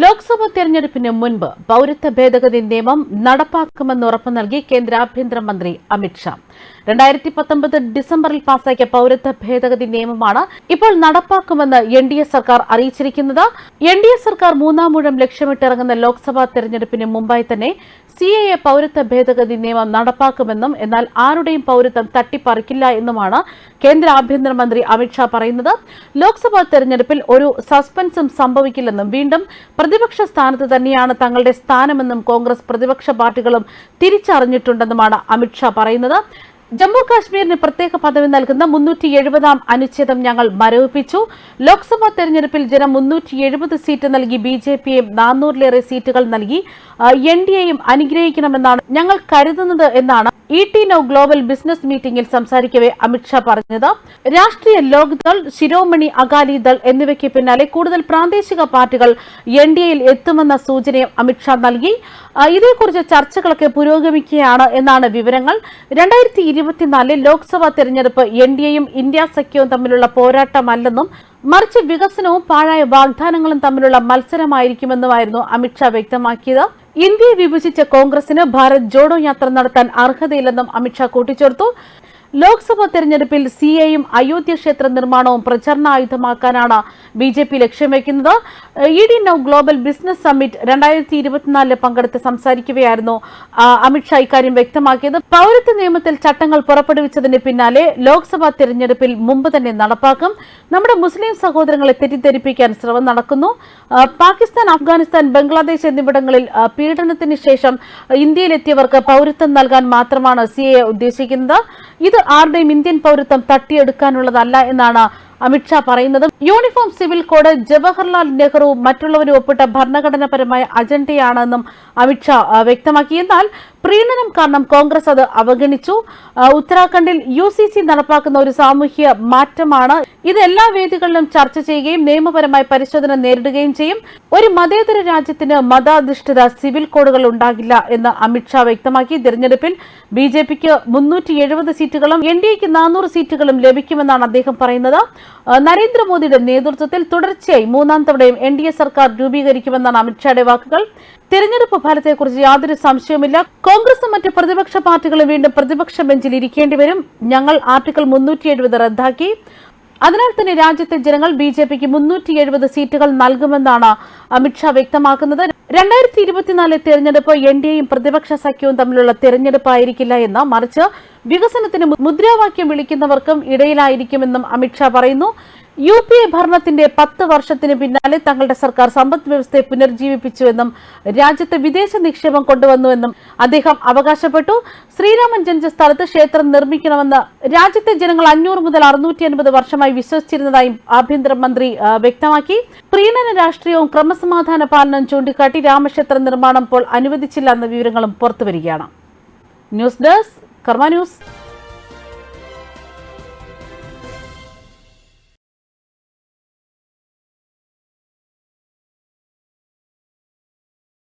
ലോക്സഭാ തെരഞ്ഞെടുപ്പിന് മുൻപ് പൌരത്വ ഭേദഗതി നിയമം നടപ്പാക്കുമെന്ന് ഉറപ്പു നൽകി കേന്ദ്ര ആഭ്യന്തരമന്ത്രി അമിത്ഷാ രണ്ടായിരത്തി പത്തൊമ്പത് ഡിസംബറിൽ പാസാക്കിയ പൌരത്വ ഭേദഗതി നിയമമാണ് ഇപ്പോൾ നടപ്പാക്കുമെന്ന് എൻ ഡി എ സർക്കാർ അറിയിച്ചിരിക്കുന്നത്. എൻ ഡി എ സർക്കാർ മൂന്നാം മൂഴം ലക്ഷ്യമിട്ടിറങ്ങുന്ന ലോക്സഭാ തെരഞ്ഞെടുപ്പിന് മുമ്പായി തന്നെ സി എ എ പൌരത്വ ഭേദഗതി നിയമം നടപ്പാക്കുമെന്നും എന്നാൽ ആരുടെയും പൌരത്വം തട്ടിപ്പറിക്കില്ല എന്നുമാണ് കേന്ദ്ര ആഭ്യന്തരമന്ത്രി അമിത്ഷാ പറയുന്നത്. ലോക്സഭാ തെരഞ്ഞെടുപ്പിൽ ഒരു സസ്പെൻസും സംഭവിക്കില്ലെന്നും വീണ്ടും പ്രതിപക്ഷ സ്ഥാനത്ത് തന്നെയാണ് തങ്ങളുടെ സ്ഥാനമെന്നും കോൺഗ്രസ് പ്രതിപക്ഷ പാർട്ടികളും തിരിച്ചറിഞ്ഞിട്ടുണ്ടെന്നുമാണ് അമിത്ഷാ പറയുന്നത്. ജമ്മു കാശ്മീരിന് പ്രത്യേക പദവി നൽകുന്ന മുന്നൂറ്റി എഴുപതാം അനുച്ഛേദം ഞങ്ങൾ മരവിപ്പിച്ചു. ലോക്സഭാ തെരഞ്ഞെടുപ്പിൽ ജനം മുന്നൂറ്റി എഴുപത് സീറ്റ് നൽകി ബി ജെ പിയും നാനൂറിലേറെ സീറ്റുകൾ നൽകി. എൻ ഡി എയും അനുഗ്രഹിക്കണമെന്നാണ് ഞങ്ങൾ കരുതുന്നത് എന്നാണ് E T Now global business മീറ്റിംഗിൽ സംസാരിക്കവെ അമിത്ഷാ പറഞ്ഞത്. രാഷ്ട്രീയ ലോക്ദൾ ശിരോമണി അകാലിദൾ എന്നിവയ്ക്ക് പിന്നാലെ കൂടുതൽ പ്രാദേശിക പാർട്ടികൾ എൻ ഡി എയിൽ എത്തുമെന്ന സൂചനയും അമിത്ഷാ നൽകി. ഇതേക്കുറിച്ച് ചർച്ചകളൊക്കെ പുരോഗമിക്കുകയാണ് എന്നാണ് വിവരങ്ങൾ. രണ്ടായിരത്തി ഇരുപത്തിനാലിൽ ലോക്സഭാ തെരഞ്ഞെടുപ്പ് എൻ ഡി എയും ഇന്ത്യ സഖ്യവും തമ്മിലുള്ള പോരാട്ടമല്ലെന്നും മറിച്ച് വികസനവും പാഴായ വാഗ്ദാനങ്ങളും തമ്മിലുള്ള മത്സരമായിരിക്കുമെന്നുമായിരുന്നു അമിത്ഷാ വ്യക്തമാക്കിയത്. ഇന്ത്യയെ വിഭജിച്ച കോൺഗ്രസിന് ഭാരത് ജോഡോ യാത്ര നടത്താൻ അർഹതയില്ലെന്നും അമിത്ഷാ കൂട്ടിച്ചേർത്തു. ലോക്സഭാ തെരഞ്ഞെടുപ്പിൽ സി എയും അയോധ്യ ക്ഷേത്ര നിർമ്മാണവും പ്രചരണായുധമാക്കാനാണ് ബി ജെ പി ലക്ഷ്യം വയ്ക്കുന്നത്. E T Now global business summit രണ്ടായിരത്തി ഇരുപത്തിനാലിൽ പങ്കെടുത്ത് സംസാരിക്കുകയായിരുന്നു. അമിത് അമിത്ഷാ ഇക്കാര്യം വ്യക്തമാക്കിയത്. പൌരത്വ നിയമത്തിൽ ചട്ടങ്ങൾ പുറപ്പെടുവിച്ചതിന് പിന്നാലെ ലോക്സഭാ തെരഞ്ഞെടുപ്പിൽ മുമ്പ് തന്നെ നടപ്പാക്കും. നമ്മുടെ മുസ്ലിം സഹോദരങ്ങളെ തെറ്റിദ്ധരിപ്പിക്കാൻ ശ്രമം നടക്കുന്നു. പാകിസ്ഥാൻ അഫ്ഗാനിസ്ഥാൻ ബംഗ്ലാദേശ് എന്നിവിടങ്ങളിൽ പീഡനത്തിന് ശേഷം ഇന്ത്യയിലെത്തിയവർക്ക് പൌരത്വം നൽകാൻ മാത്രമാണ് സി ഉദ്ദേശിക്കുന്നത്. ഇത് ആരുടെയും ഇന്ത്യൻ പൌരത്വം തട്ടിയെടുക്കാനുള്ളതല്ല എന്നാണ് അമിത്ഷാ പറയുന്നത് uniform civil code Jawaharlal Nehru മറ്റുള്ളവരും ഒപ്പിട്ട ഭരണഘടനാപരമായ അജണ്ടയാണെന്നും അമിത്ഷാ വ്യക്തമാക്കി. എന്നാൽ പ്രീണനം കാരണം കോൺഗ്രസ് അത് അവഗണിച്ചു. ഉത്തരാഖണ്ഡിൽ യു സി സി നടപ്പാക്കുന്ന ഒരു സാമൂഹ്യ മാറ്റമാണ്. ഇത് എല്ലാ വേദികളിലും ചർച്ച ചെയ്യുകയും നിയമപരമായി പരിശോധന നേരിടുകയും ചെയ്യും. ഒരു മതേതര രാജ്യത്തിന് മതാധിഷ്ഠിത സിവിൽ കോഡുകൾ ഉണ്ടാകില്ല എന്ന് അമിത്ഷാ വ്യക്തമാക്കി. തിരഞ്ഞെടുപ്പിൽ ബി ജെ പിക്ക് മുന്നൂറ്റി എഴുപത് സീറ്റുകളും എൻ ഡി എക്ക് നാനൂറ് സീറ്റുകളും ലഭിക്കുമെന്നാണ് അദ്ദേഹം പറയുന്നത്. നരേന്ദ്രമോദിയുടെ നേതൃത്വത്തിൽ തുടർച്ചയായി മൂന്നാം തവണയും എൻ ഡി എ സർക്കാർ രൂപീകരിക്കുമെന്നാണ് അമിത്ഷായുടെ വാക്കുകൾ. തെരഞ്ഞെടുപ്പ് ഫലത്തെക്കുറിച്ച് യാതൊരു സംശയവുമില്ല. കോൺഗ്രസും മറ്റ് പ്രതിപക്ഷ പാർട്ടികളും വീണ്ടും പ്രതിപക്ഷ ബെഞ്ചിൽ ഇരിക്കേണ്ടി വരും. ഞങ്ങൾ ആർട്ടിക്കിൾ മുന്നൂറ്റി എഴുപത് റദ്ദാക്കി. അതിനാൽ തന്നെ രാജ്യത്തെ ജനങ്ങൾ ബി ജെ പിക്ക് മുന്നൂറ്റി എഴുപത് സീറ്റുകൾ നൽകുമെന്നാണ് അമിത്ഷാ വ്യക്തമാക്കുന്നത്. രണ്ടായിരത്തി ഇരുപത്തിനാലിലെ തെരഞ്ഞെടുപ്പ് എൻ ഡി എയും പ്രതിപക്ഷ സഖ്യവും തമ്മിലുള്ള തെരഞ്ഞെടുപ്പായിരിക്കില്ല എന്ന് മറിച്ച് വികസനത്തിന് മുദ്രാവാക്യം വിളിക്കുന്നവർക്കും ഇടയിലായിരിക്കുമെന്നും അമിത്ഷാ പറയുന്നു. യു പി എ ഭരണത്തിന്റെ പത്ത് വർഷത്തിന് പിന്നാലെ തങ്ങളുടെ സർക്കാർ സമ്പദ് വ്യവസ്ഥയെ പുനർജീവിപ്പിച്ചുവെന്നും രാജ്യത്ത് വിദേശ നിക്ഷേപം കൊണ്ടുവന്നുവെന്നും അദ്ദേഹം അവകാശപ്പെട്ടു. ശ്രീരാമൻ ജനിച്ച സ്ഥലത്ത് ക്ഷേത്രം നിർമ്മിക്കണമെന്ന് രാജ്യത്തെ ജനങ്ങൾ അഞ്ഞൂറ് മുതൽ അറുന്നൂറ്റി അൻപത് വർഷമായി വിശ്വസിച്ചിരുന്നതായും ആഭ്യന്തരമന്ത്രി വ്യക്തമാക്കി. പ്രീണന രാഷ്ട്രീയവും ക്രമസമാധാന പാലനവും ചൂണ്ടിക്കാട്ടി രാമക്ഷേത്ര നിർമ്മാണം ഇപ്പോൾ അനുവദിച്ചില്ല എന്ന വിവരങ്ങളും പുറത്തുവരികയാണ്. News desk Karma News.